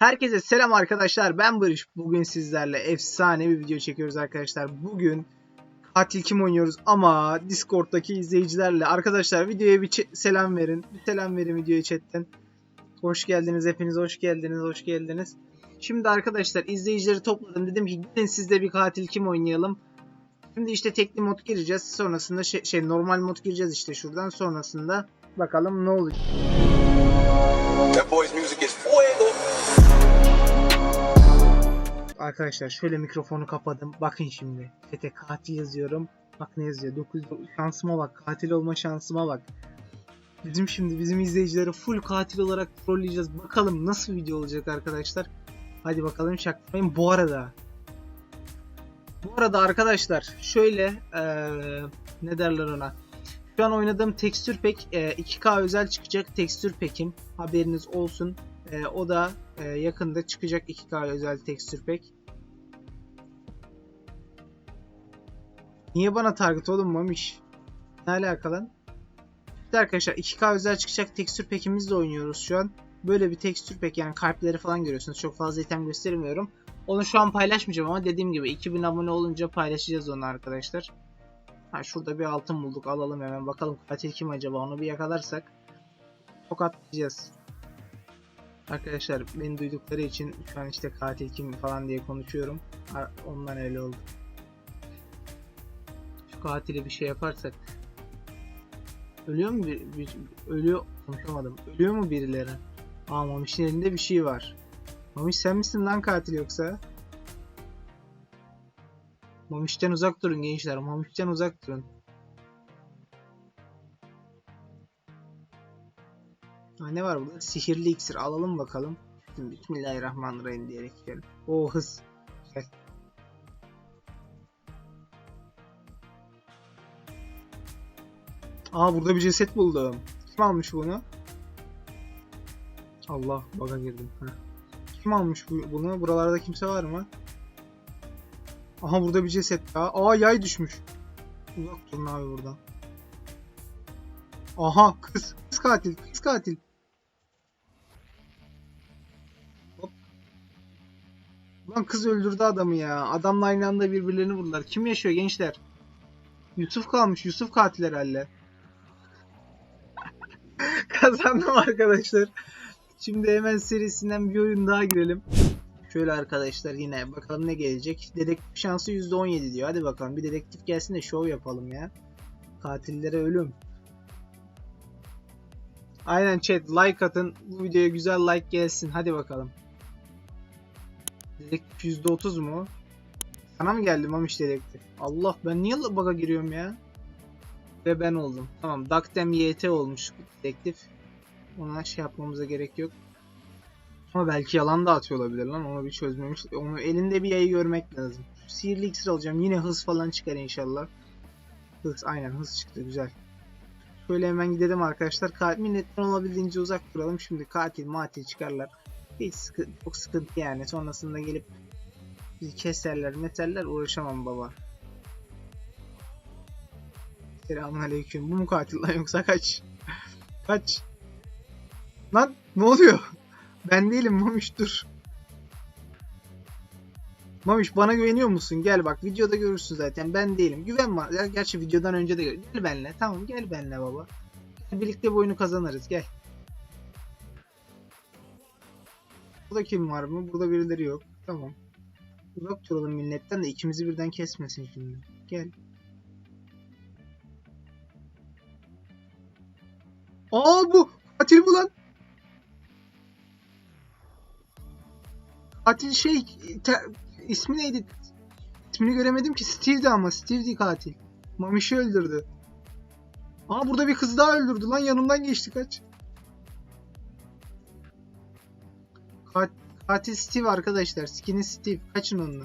Herkese selam arkadaşlar. Ben Barış. Bugün sizlerle efsane bir video çekiyoruz arkadaşlar. Bugün katil kim oynuyoruz ama Discord'daki izleyicilerle. Arkadaşlar videoya bir selam verin. Bir selam verin videoya chatten. Hoş geldiniz hepiniz. Hoş geldiniz. Hoş geldiniz. Şimdi arkadaşlar izleyicileri topladım. Dedim ki gidin sizde bir katil kim oynayalım. Şimdi işte tekli mod gireceğiz. Sonrasında şey, şey normal mod gireceğiz işte şuradan. Sonrasında bakalım ne olacak. That boy's music is fuego. Arkadaşlar şöyle mikrofonu kapadım. Bakın şimdi. Fete katil yazıyorum. Bak ne yazıyor. 9 şansıma bak. Katil olma şansıma bak. Bizim şimdi bizim izleyicileri full katil olarak trolleyeceğiz. Bakalım nasıl video olacak arkadaşlar. Hadi bakalım çaktırmayın. Bu arada bu arada arkadaşlar şöyle eee, ne derler ona. Şu an oynadığım tekstür pek 2K özel çıkacak tekstür pekim. Haberiniz olsun. Eee, o da eee, yakında çıkacak 2K özel tekstür pek. Niye bana target oğlum Mamiş? Ne alaka lan? İşte arkadaşlar 2K özel çıkacak tekstür pekimizle oynuyoruz şu an. Böyle bir tekstür pek yani kalpleri falan görüyorsunuz. Çok fazla item göstermiyorum. Onu şu an paylaşmayacağım ama dediğim gibi 2000 abone olunca paylaşacağız onu arkadaşlar. Ha şurada bir altın bulduk alalım hemen bakalım katil kim acaba onu bir yakalarsak çok atlayacağız. Arkadaşlar beni duydukları için şu an işte katil kim falan diye konuşuyorum. Ondan öyle oldu. Katili bir şey yaparsak Ölüyor mu bir, bir- ölüyor konuşamadım. Ölüyor mu birileri? Aa Mamiş'in elinde bir şey var. Mamiş sen misin lan katil yoksa? Mamiş'ten uzak durun gençler. Mamiş'ten uzak durun. Ha, ne var burada? Sihirli iksir alalım bakalım. Bismillahirrahmanirrahim diyerek gidelim. O hız. Gel. Aa burada bir ceset buldum. Kim almış bunu? Allah baga girdim. Kim almış bu- bunu? Buralarda kimse var mı? Aha burada bir ceset daha. Aa yay düşmüş. Uzak durun abi buradan. Aha kız. Kız katil. Kız katil. Hop. Lan kız öldürdü adamı ya. Adamla aynı anda birbirlerini vurdular. Kim yaşıyor gençler? Yusuf kalmış. Yusuf katil herhalde. Kazandım arkadaşlar. Şimdi hemen serisinden bir oyun daha girelim. Şöyle arkadaşlar yine bakalım ne gelecek. Dedektif şansı %17 diyor. Hadi bakalım bir dedektif gelsin de şov yapalım ya. Katillere ölüm. Aynen chat like atın. Bu videoya güzel like gelsin. Hadi bakalım. Dedektif %30 mu? Sana mı geldi Mamiş dedektif? Allah ben niye bug'a giriyorum ya? Ve ben oldum. Tamam Daktem YT olmuş dedektif. Ona şey yapmamıza gerek yok. Ama belki yalan da atıyor olabilir lan. Onu bir çözmemiş. Onu elinde bir yayı görmek lazım. Sihirli iksir alacağım. Yine hız falan çıkar inşallah. Hız aynen hız çıktı güzel. Şöyle hemen gidelim arkadaşlar. Katil milletten olabildiğince uzak duralım. Şimdi katil matil çıkarlar. Hiç sıkı, çok sıkıntı yani. Sonrasında gelip bizi keserler meterler uğraşamam baba. Selamünaleyküm. Bu mu katil lan yoksa kaç? Kaç? Lan ne oluyor? Ben değilim Mamiş dur. Mamiş bana güveniyor musun? Gel bak videoda görürsün zaten. Ben değilim. Güven bana. Gerçi videodan önce de gör. Gel benimle. Tamam gel benimle baba. Gel, birlikte bu oyunu kazanırız. Gel. Burada kim var mı? Burada birileri yok. Tamam. Uzak duralım milletten de ikimizi birden kesmesin şimdi. Gel. Aa bu katil bu lan. Katil şey te- ismi neydi? İsmini göremedim ki Steve'di ama Steve'di katil. Mamiş'i öldürdü. Aa burada bir kız daha öldürdü lan yanımdan geçti kaç. Kat- katil Steve arkadaşlar. Skin'i Steve. Kaçın onunla.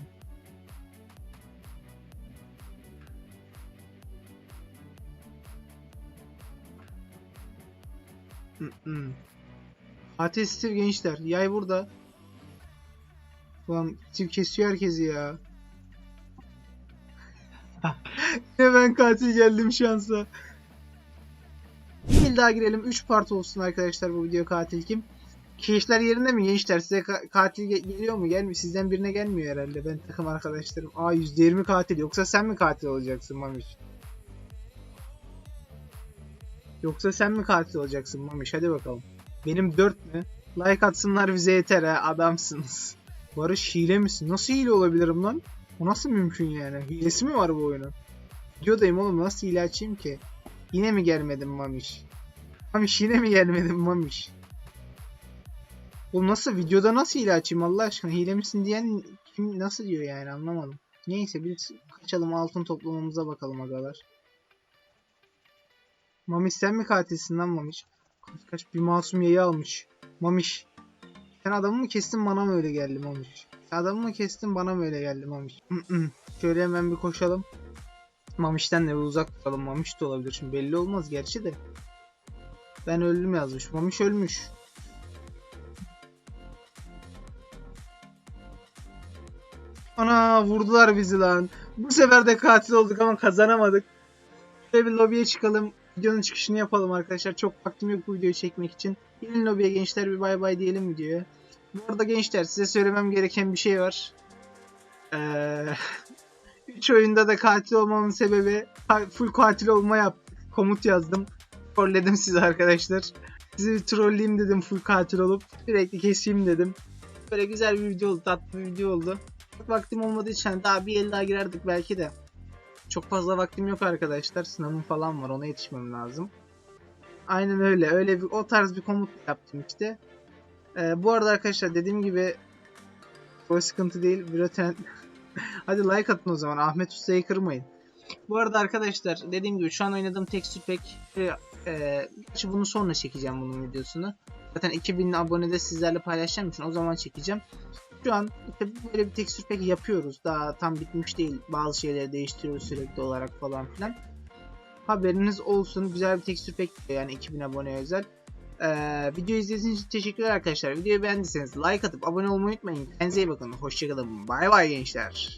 Mm-mm. Katil Steve gençler. Yay burada. Ulan Steve kesiyor herkesi ya. Ben katil geldim şansa. Bir daha girelim. 3 part olsun arkadaşlar bu video katil kim. Keyifler yerinde mi gençler? Size ka- katil ge- geliyor mu? Gelmiyor. Sizden birine gelmiyor herhalde. Ben takım arkadaşlarım. Aa %20 katil. Yoksa sen mi katil olacaksın Mamiş? Yoksa sen mi katil olacaksın Mamiş? Hadi bakalım. Benim 4 mü? Like atsınlar bize yeter ha. Adamsınız. Barış hile misin? Nasıl hile olabilirim lan? O nasıl mümkün yani? Hilesi mi var bu oyunun? Videodayım oğlum nasıl hile açayım ki? Yine mi gelmedin Mamiş? Mamiş yine mi gelmedin Mamiş? Oğlum nasıl videoda nasıl hile açayım Allah aşkına? Hile misin diyen kim nasıl diyor yani anlamadım. Neyse biz kaçalım altın toplamamıza bakalım agalar. Mamiş sen mi katilsin lan Mamiş? Kaç kaç bir masum yayı almış. Mamiş. Sen adamı mı kestin bana mı öyle geldi Mamiş? Sen adamı mı kestin bana mı öyle geldi Mamiş? Şöyle hemen bir koşalım. Mamiş'ten de bir uzak tutalım. Mamiş de olabilir şimdi belli olmaz gerçi de. Ben öldüm yazmış. Mamiş ölmüş. Ana vurdular bizi lan. Bu sefer de katil olduk ama kazanamadık. Şöyle bir lobiye çıkalım. Videonun çıkışını yapalım arkadaşlar. Çok vaktim yok bu videoyu çekmek için. Gelin lobiye gençler bir bay bay diyelim videoya. Bu arada gençler size söylemem gereken bir şey var. Eee... 3 oyunda da katil olmamın sebebi full katil olma yaptık. Komut yazdım. Trolledim sizi arkadaşlar. Sizi bir trolleyeyim dedim full katil olup. Sürekli keseyim dedim. Böyle güzel bir video oldu. Tatlı bir video oldu. Çok vaktim olmadığı için daha bir el daha girerdik belki de. Çok fazla vaktim yok arkadaşlar. Sınavım falan var. Ona yetişmem lazım. Aynen öyle. Öyle bir o tarz bir komut yaptım işte. Ee, bu arada arkadaşlar dediğim gibi o sıkıntı değil. Büroten Hadi like atın o zaman. Ahmet Usta'yı kırmayın. Bu arada arkadaşlar dediğim gibi şu an oynadığım tekstür pek e, e, bunu sonra çekeceğim bunun videosunu. Zaten 2000 abonede sizlerle paylaşacağım için o zaman çekeceğim. Şu an işte böyle bir tekstür pek yapıyoruz. Daha tam bitmiş değil. Bazı şeyleri değiştiriyoruz sürekli olarak falan filan. Haberiniz olsun. Güzel bir tekstür pek yani 2000 abone özel. Ee, video izlediğiniz için teşekkürler arkadaşlar. Videoyu beğendiyseniz like atıp abone olmayı unutmayın. Kendinize iyi bakın. Hoşçakalın. Bay bay gençler.